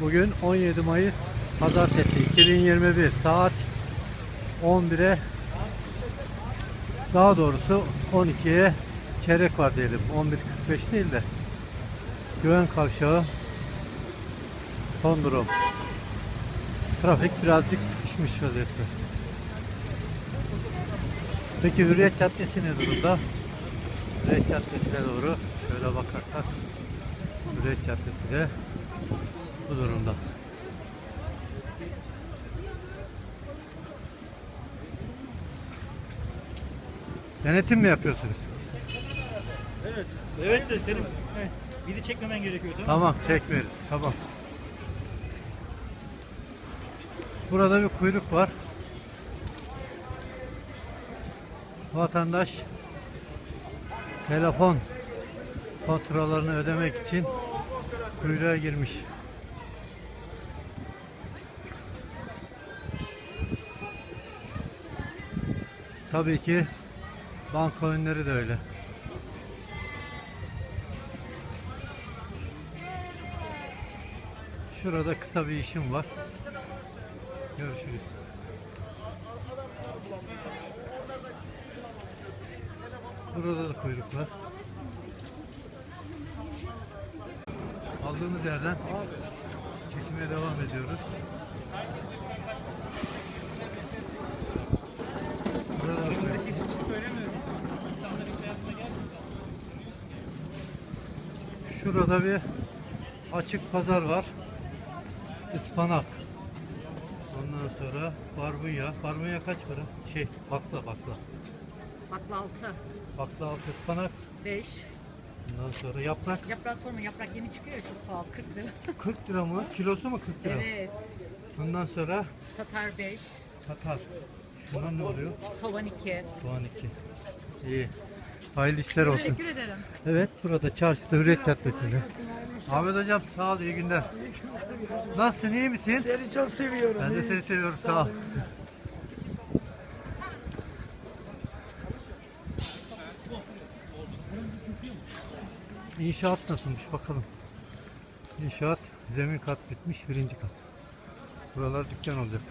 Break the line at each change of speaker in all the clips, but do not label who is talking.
Bugün 17 Mayıs Pazartesi 2021 saat 11'e daha doğrusu 12'ye çeyrek var diyelim. 11.45 değil de Güven Kavşağı son durum. Trafik birazcık sıkışmış vaziyette. Peki Hürriyet Caddesi ne durumda? Hürriyet Caddesi'ne doğru şöyle bakarsak Hürriyet Caddesi de bu durumda. Denetim mi yapıyorsunuz?
Evet. Evet de senin evet, bizi çekmemen gerekiyordu.
Tamam çekmeyelim. Tamam. Burada bir kuyruk var. Vatandaş telefon faturalarını ödemek için kuyruğa girmiş. Tabii ki banka önleri de öyle. Şurada kısa bir işim var. Görüşürüz. Burada da kuyruk var. Aldığımız yerden çekimeye devam ediyoruz. Burada da kuyruk. Şurada bir açık pazar var. Ispanak. Ondan sonra barbunya. Barbunya kaç para? Şey bakla bakla.
Bakla 6,
Bakla altı ıspanak.
5.
Ondan sonra yaprak.
Yaprak sorma yaprak yeni çıkıyor ya çok pahalı 40 lira.
40 lira mı? Kilosu mu 40 lira?
evet.
Ondan sonra
Tatar 5,
tatar. Şunlar ne oluyor?
soğan 2.
Soğan 2. İyi. Hayırlı işler olsun.
Teşekkür ederim.
Evet burada çarşıda Hürriyet Caddesi'nde. Ahmet hocam sağ ol iyi günler. Nasılsın iyi misin?
Seni çok seviyorum.
Ben de seni seviyorum sağ ol. İnşaat nasılmış bakalım. İnşaat zemin kat bitmiş birinci kat. Buralar dükkan olacak.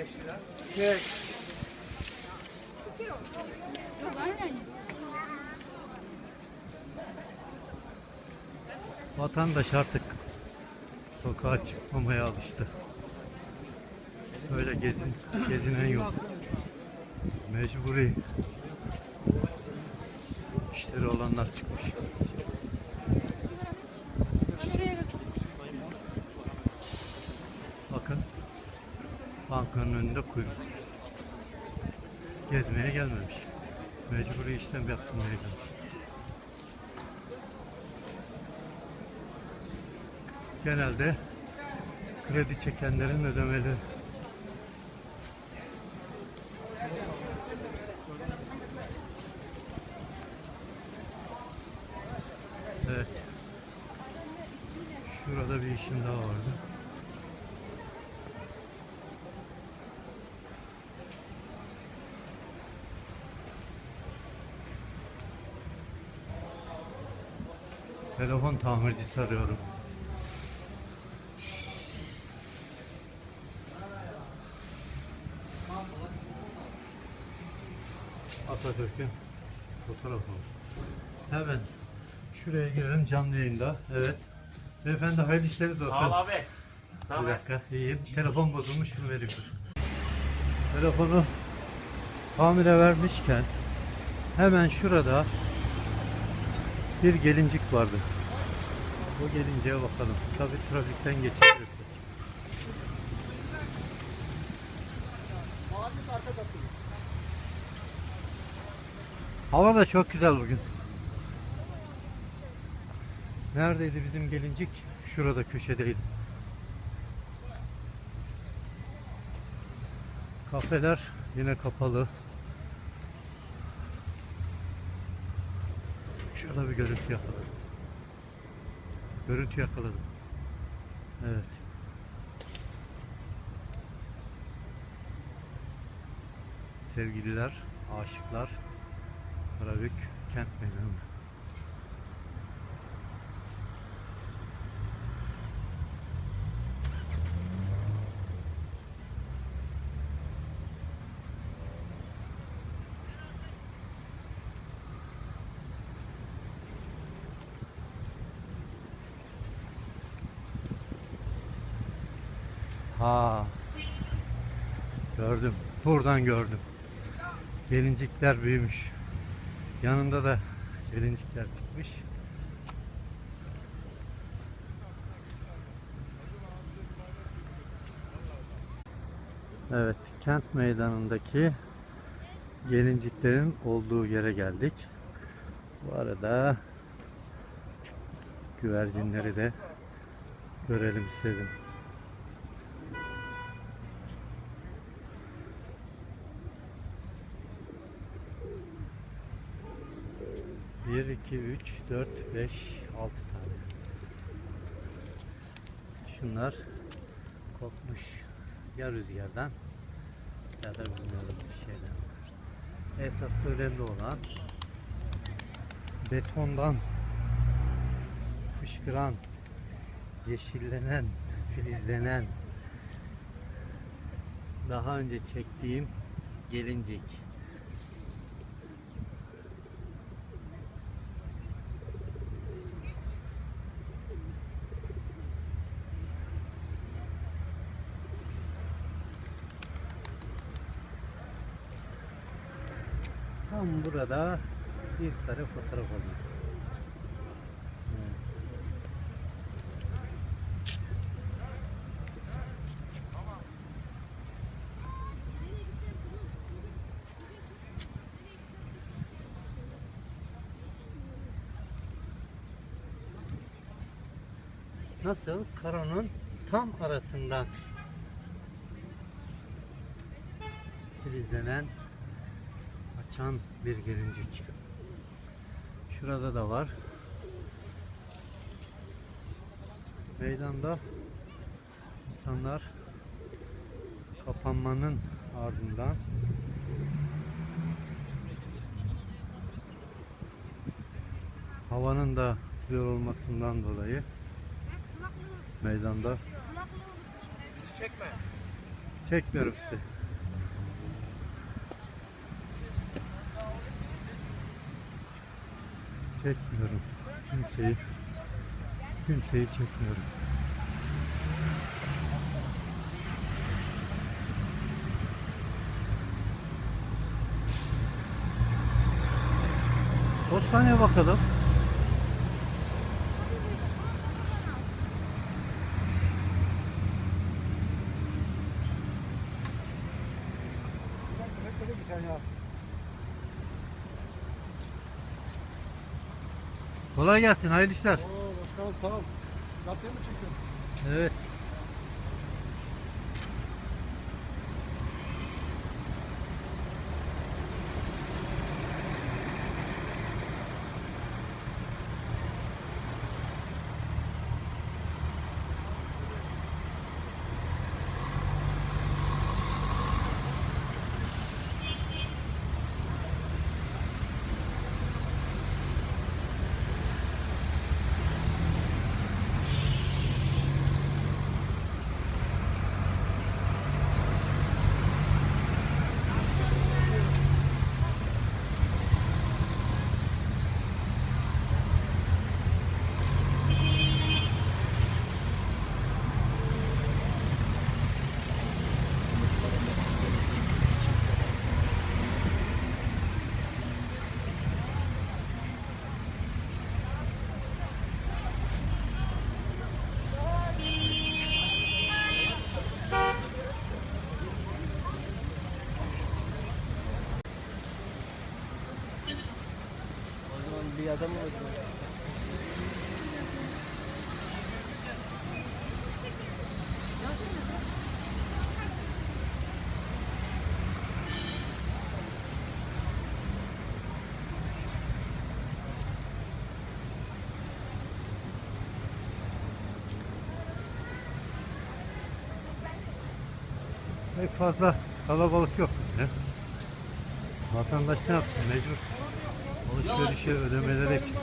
25 lira.
Vatandaş artık sokağa çıkmamaya alıştı. Böyle gezin, gezinen yok. Mecburi. İşleri olanlar çıkmış. Önünde kuyruk. Gezmeye gelmemiş. Mecburi işlem yaptırmaya gelmiş. genelde kredi çekenlerin ödemeleri. Evet. Şurada bir işim daha vardı. Telefon tamircisi arıyorum. Atatürk'ün fotoğrafı. Hemen şuraya girelim canlı yayında. Evet. Beyefendi hayırlı işler olsun.
Sağ ol abi.
Bir dakika iyiyim. Telefon bozulmuş şunu vereyim dur. Telefonu tamire vermişken hemen şurada bir gelincik vardı. O gelinceye bakalım. Tabi trafikten geçeceğiz. Hava da çok güzel bugün. Neredeydi bizim gelincik? Şurada köşedeydi. Kafeler yine kapalı. Şurada bir görüntü yakaladım. Görüntü yakaladım. Evet. Sevgililer, aşıklar, Karabük kent meydanı. Ha. Gördüm. Buradan gördüm. Gelincikler büyümüş. Yanında da gelincikler çıkmış. Evet, kent meydanındaki gelinciklerin olduğu yere geldik. Bu arada güvercinleri de görelim istedim. Bir, iki, üç, dört, beş, altı tane. Şunlar kopmuş ya rüzgardan ya da bilmiyorum bir şeyden. Esas önemli olan betondan fışkıran, yeşillenen, filizlenen daha önce çektiğim gelincik. Tam burada bir kare fotoğraf. Evet. Nasıl? Karonun tam arasından filizlenen açan bir gelincik. Şurada da var. Meydanda insanlar kapanmanın ardından havanın da güzel olmasından dolayı meydanda
Çekme.
çekmiyorum sizi. Çekmiyorum. Kimseyi kimseyi çekmiyorum. Postaneye bakalım. Kolay gelsin, hayırlı işler.
Oo başkanım sağ ol. Zaten mi çekiyorsun?
Evet.
adamı
Pek fazla kalabalık yok. Ne? Vatandaş ne yapsın mecbur alışverişe ödemeleri için.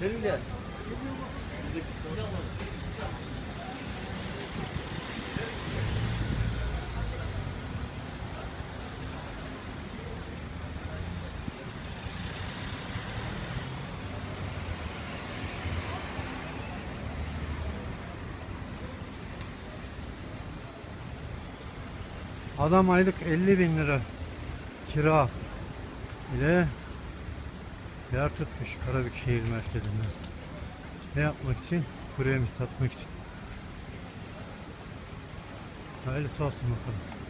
Senin de.
Adam aylık 50 bin lira kira ile yer tutmuş Karabük şehir merkezinde. Ne yapmak için? Kuru yemiş satmak için. Hayırlısı olsun bakalım.